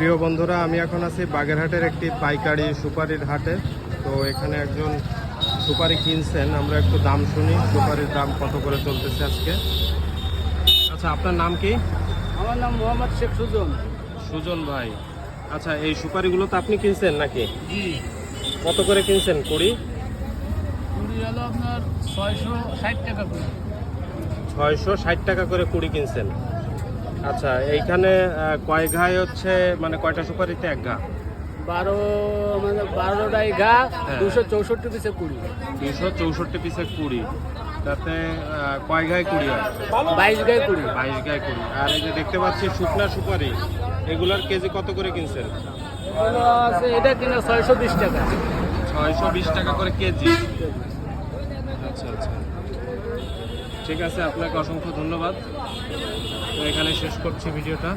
প্রিয় বন্ধুরা আমি এখন আছি বাগেরহাটের একটি পাইকারি সুপারির হাটে। তো এখানে একজন সুপারি কিনছেন আমরা একটু দাম শুনি সুপারির দাম কত করে চলতেছে আজকে। আচ্ছা আপনার নাম কি? আমার নাম মোহাম্মদ শেখ সুজন। সুজন ভাই। আচ্ছা এই সুপারিগুলো তো আপনি কিনছেন নাকি? কত করে কিনছেন কুড়ি? কুড়ি হলো আপনার ছয়শো ষাট টাকা করে। ছয়শো ষাট টাকা করে কুড়ি কিনছেন। আচ্ছা এইখানে কয় ঘাই হচ্ছে মানে কয়টা সুপারিতে এক ঘা? বারো মানে বারোটাই গা হ্যাঁ। দুশো চৌষট্টি পিসে কুড়ি। দুশো চৌষট্টি পিসে কুড়ি। তাতে কয় ঘাই কুড়ি হয়? বাইশ গায়ে কুড়ি। বাইশ গায়ে কুড়ি। আর এই যে দেখতে পাচ্ছি শুকনা সুপারি এগুলার কেজি কত করে কিনছেন? এটা কিনা ছয়শো বিশ টাকা। ছয়শো বিশ টাকা করে কেজি। আচ্ছা আচ্ছা। ঠিক আছে আপনাকে অসংখ্য ধন্যবাদ। তো এখানে শেষ করছি ভিডিওটা।